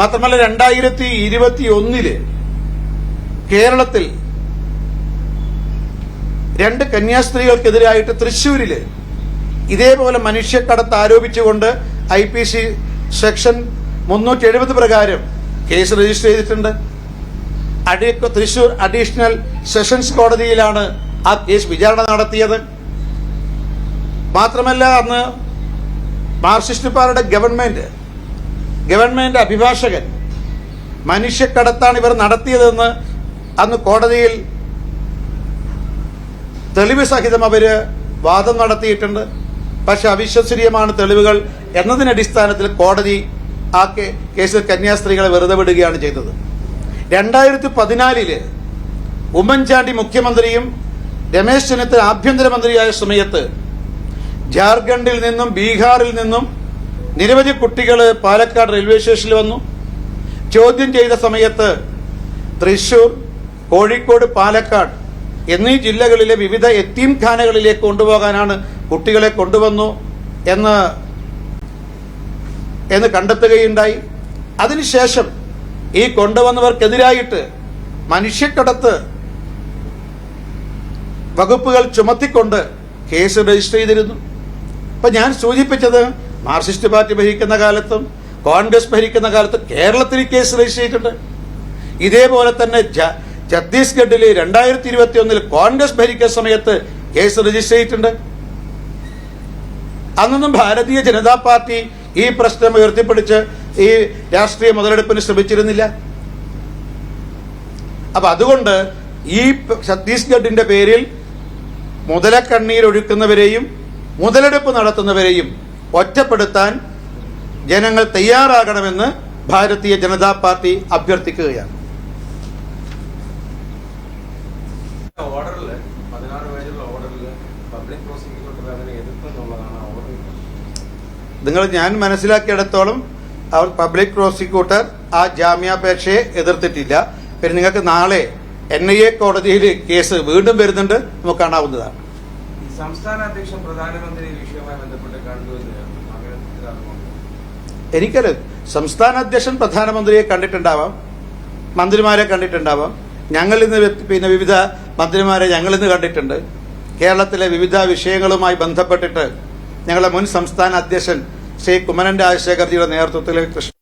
മാത്രമല്ല രണ്ടായിരത്തി ഇരുപത്തി ഒന്നിൽ കേരളത്തിൽ രണ്ട് കന്യാസ്ത്രീകൾക്കെതിരായിട്ട് തൃശൂരിൽ ഇതേപോലെ മനുഷ്യക്കടത്ത് ആരോപിച്ചുകൊണ്ട് ഐ പി സി സെക്ഷൻ മുന്നൂറ്റി എഴുപത് പ്രകാരം കേസ് രജിസ്റ്റർ ചെയ്തിട്ടുണ്ട്. അടി തൃശൂർ അഡീഷണൽ സെഷൻസ് കോടതിയിലാണ് ആ കേസ് വിചാരണ നടത്തിയത്. മാത്രമല്ല അന്ന് മാർക്സിസ്റ്റ് ഗവൺമെന്റ് ഗവൺമെന്റ് അഭിഭാഷകൻ മനുഷ്യക്കടത്താണ് ഇവർ നടത്തിയതെന്ന് അന്ന് കോടതിയിൽ തെളിവ് സഹിതം അവർ വാദം നടത്തിയിട്ടുണ്ട്. പക്ഷെ അവിശ്വസനീയമാണ് തെളിവുകൾ എന്നതിനടിസ്ഥാനത്തിൽ കോടതി ആ കേസിൽ കന്യാസ്ത്രീകളെ വെറുതെ വിടുകയാണ് ചെയ്തത്. രണ്ടായിരത്തി പതിനാലിൽ ഉമ്മൻചാണ്ടി മുഖ്യമന്ത്രിയും രമേശ് ചെന്നിത്തല ആഭ്യന്തരമന്ത്രിയായ സമയത്ത് ജാർഖണ്ഡിൽ നിന്നും ബീഹാറിൽ നിന്നും നിരവധി കുട്ടികൾ പാലക്കാട് റെയിൽവേ സ്റ്റേഷനിൽ വന്നു. ചോദ്യം ചെയ്ത സമയത്ത് തൃശൂർ കോഴിക്കോട് പാലക്കാട് എന്നീ ജില്ലകളിലെ വിവിധ എത്തീം ഖാനകളിലേക്ക് കൊണ്ടുപോകാനാണ് കുട്ടികളെ കൊണ്ടുവന്നു എന്ന് എന്ന് കണ്ടെത്തുകയുണ്ടായി. അതിനുശേഷം ഈ കൊണ്ടുവന്നവർക്കെതിരായിട്ട് മനുഷ്യക്കടത്ത് വകുപ്പുകൾ ചുമത്തിക്കൊണ്ട് കേസ് രജിസ്റ്റർ ചെയ്തിരുന്നു. അപ്പം ഞാൻ സൂചിപ്പിച്ചത് മാർക്സിസ്റ്റ് പാർട്ടി ഭരിക്കുന്ന കാലത്തും കോൺഗ്രസ് ഭരിക്കുന്ന കാലത്തും കേരളത്തിൽ കേസ് രജിസ്റ്റർ ചെയ്തിട്ടുണ്ട്. ഇതേപോലെ തന്നെ ഛത്തീസ്ഗഡിൽ രണ്ടായിരത്തി ഇരുപത്തി ഒന്നിൽ കോൺഗ്രസ് ഭരിക്കുന്ന സമയത്ത് കേസ് രജിസ്റ്റർ ചെയ്തിട്ടുണ്ട്. അന്നൊന്നും ഭാരതീയ ജനതാ പാർട്ടി ഈ പ്രശ്നം ഉയർത്തിപ്പിടിച്ച് ഈ രാഷ്ട്രീയ മുതലെടുപ്പിന് ശ്രമിച്ചിരുന്നില്ല. അപ്പൊ അതുകൊണ്ട് ഈ ഛത്തീസ്ഗഡിന്റെ പേരിൽ മുതലക്കണ്ണീരൊഴുക്കുന്നവരെയും മുതലെടുപ്പ് നടത്തുന്നവരെയും ഒറ്റപ്പെടുത്താൻ ജനങ്ങൾ തയ്യാറാകണമെന്ന് ഭാരതീയ ജനതാ പാർട്ടി അഭ്യർത്ഥിക്കുകയാണ്. നിങ്ങൾ ഞാൻ മനസ്സിലാക്കിയിടത്തോളം അവർ പബ്ലിക് പ്രോസിക്യൂട്ടർ ആ ജാമ്യാപേക്ഷയെ എതിർത്തിട്ടില്ല. പിന്നെ നിങ്ങൾക്ക് നാളെ എൻ ഐ എ കോടതിയിൽ കേസ് വീണ്ടും വരുന്നുണ്ട് നമുക്ക് കാണാവുന്നതാണ്. സംസ്ഥാന അധ്യക്ഷൻ പ്രധാനമന്ത്രി വിഷയവുമായി ബന്ധപ്പെട്ട് കണ്ടു എന്ന്. എനിക്കത് സംസ്ഥാന അധ്യക്ഷൻ പ്രധാനമന്ത്രിയെ കണ്ടിട്ടുണ്ടാവാം മന്ത്രിമാരെ കണ്ടിട്ടുണ്ടാവാം. ഞങ്ങൾ ഇന്ന് പിന്നെ വിവിധ മന്ത്രിമാരെ ഞങ്ങൾ ഇന്ന് കണ്ടിട്ടുണ്ട്. കേരളത്തിലെ വിവിധ വിഷയങ്ങളുമായി ബന്ധപ്പെട്ടിട്ട് ഞങ്ങളുടെ മുൻ സംസ്ഥാന അധ്യക്ഷൻ ശ്രീ കുമ്മനം രാജശേഖർജിയുടെ നേതൃത്വത്തിൽ കൃഷ്ണ